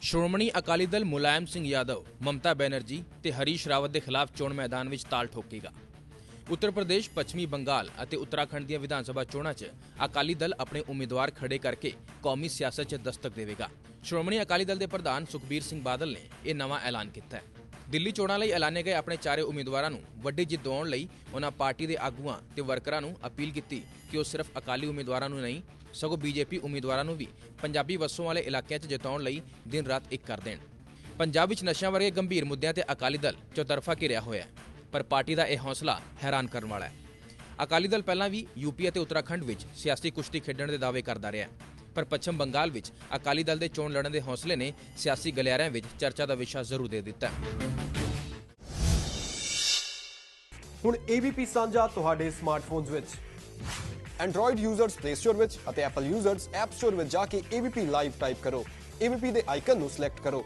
ਸ਼੍ਰੋਮਣੀ ਅਕਾਲੀ ਦਲ ਮੁਲਾਇਮ ਸਿੰਘ ਯਾਦਵ, ਮਮਤਾ ਬੈਨਰਜੀ ਤੇ ਹਰੀਸ਼ ਰਾਵਤ ਦੇ ਖਿਲਾਫ ਚੋਣ ਮੈਦਾਨ ਵਿੱਚ ਤਾਲ ਠੋਕੇਗਾ। ਉੱਤਰ ਪ੍ਰਦੇਸ਼, ਪੱਛਮੀ ਬੰਗਾਲ ਅਤੇ ਉੱਤਰਾਖੰਡ ਦੀਆਂ ਵਿਧਾਨ ਸਭਾ ਚੋਣਾਂ 'ਚ ਅਕਾਲੀ ਦਲ ਆਪਣੇ ਉਮੀਦਵਾਰ ਖੜੇ ਕਰਕੇ ਕੌਮੀ ਸਿਆਸਤ 'ਚ ਦਸਤਕ ਦੇਵੇਗਾ। ਸ਼੍ਰੋਮਣੀ ਅਕਾਲੀ ਦਲ ਦੇ ਪ੍ਰਧਾਨ ਸੁਖਬੀਰ ਸਿੰਘ ਬਾਦਲ ਨੇ ਇਹ ਨਵਾਂ ਐਲਾਨ ਕੀਤਾ ਹੈ। ਦਿੱਲੀ ਚੋਣਾਂ ਲਈ ਐਲਾਨੇ ਗਏ ਆਪਣੇ ਚਾਰੇ ਉਮੀਦਵਾਰਾਂ ਨੂੰ ਵੱਡੀ ਜਿੱਤ ਦਿਵਾਉਣ ਲਈ ਉਹਨਾਂ ਪਾਰਟੀ ਦੇ ਆਗੂਆਂ ਤੇ ਵਰਕਰਾਂ ਨੂੰ ਅਪੀਲ ਕੀਤੀ ਕਿ ਉਹ ਸਿਰਫ ਅਕਾਲੀ ਉਮੀਦਵਾਰਾਂ ਨੂੰ ਨਹੀਂ, ਸਗੋਂ ਬੀਜੇਪੀ ਉਮੀਦਵਾਰਾਂ ਨੂੰ ਵੀ ਪੰਜਾਬੀ ਵਸੋਂ ਵਾਲੇ ਇਲਾਕਿਆਂ 'ਚ ਜਿਤਾਉਣ ਲਈ ਦਿਨ ਰਾਤ ਇੱਕ ਕਰ ਦੇਣ ਪੰਜਾਬ ਵਿੱਚ ਨਸ਼ਿਆਂ ਵਰਗੇ ਗੰਭੀਰ ਮੁੱਦਿਆਂ ਤੇ ਅਕਾਲੀ ਦਲ ਚੌਤਰਫਾ ਘਿਰਿਆ ਹੋਇਆ ਹੈ, ਪਰ ਪਾਰਟੀ ਦਾ ਇਹ ਹੌਸਲਾ ਹੈਰਾਨ ਕਰਨ ਵਾਲਾ ਹੈ ਅਕਾਲੀ ਦਲ ਪਹਿਲਾਂ ਵੀ ਯੂਪੀ ਅਤੇ ਉੱਤਰਾਖੰਡ ਵਿੱਚ ਸਿਆਸੀ ਕੁਸ਼ਤੀ ਖੇਡਣ ਦੇ ਦਾਅਵੇ ਕਰਦਾ ਰਿਹਾ ਹੈ। ਪਰ ਪੱਛਮ ਬੰਗਾਲ ਵਿੱਚ ਅਕਾਲੀ ਦਲ ਦੇ ਚੋਣ ਲੜਨ ਦੇ ਹੌਸਲੇ ਨੇ ਸਿਆਸੀ ਗਲਿਆਰਿਆਂ ਵਿੱਚ ਚਰਚਾ ਦਾ ਵਿਸ਼ਾ ਜ਼ਰੂਰ ਦੇ ਦਿੱਤਾ। ਹੁਣ ABP ਸਾਂਝਾ ਤੁਹਾਡੇ ਸਮਾਰਟਫੋਨਸ ਵਿੱਚ। Android ਯੂਜ਼ਰਸ Play Store ਵਿੱਚ ਅਤੇ Apple ਯੂਜ਼ਰਸ App Store ਵਿੱਚ ਜਾ ਕੇ ABP ਲਾਈਵ ਟਾਈਪ ਕਰੋ। ABP ਦੇ ਆਈਕਨ ਨੂੰ ਸਿਲੈਕਟ ਕਰੋ।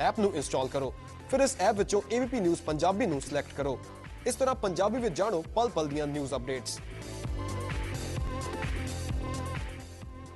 ਐਪ ਨੂੰ ਇੰਸਟਾਲ ਕਰੋ। ਫਿਰ ਇਸ ਐਪ ਵਿੱਚੋਂ ABP ਨਿਊਜ਼ ਪੰਜਾਬੀ ਨੂੰ ਸਿਲੈਕਟ ਕਰੋ। ਇਸ ਤਰ੍ਹਾਂ ਪੰਜਾਬੀ ਵਿੱਚ ਜਾਣੋ ਪਲ ਪਲ ਦੀਆਂ ਨਿਊਜ਼ ਅਪਡੇਟਸ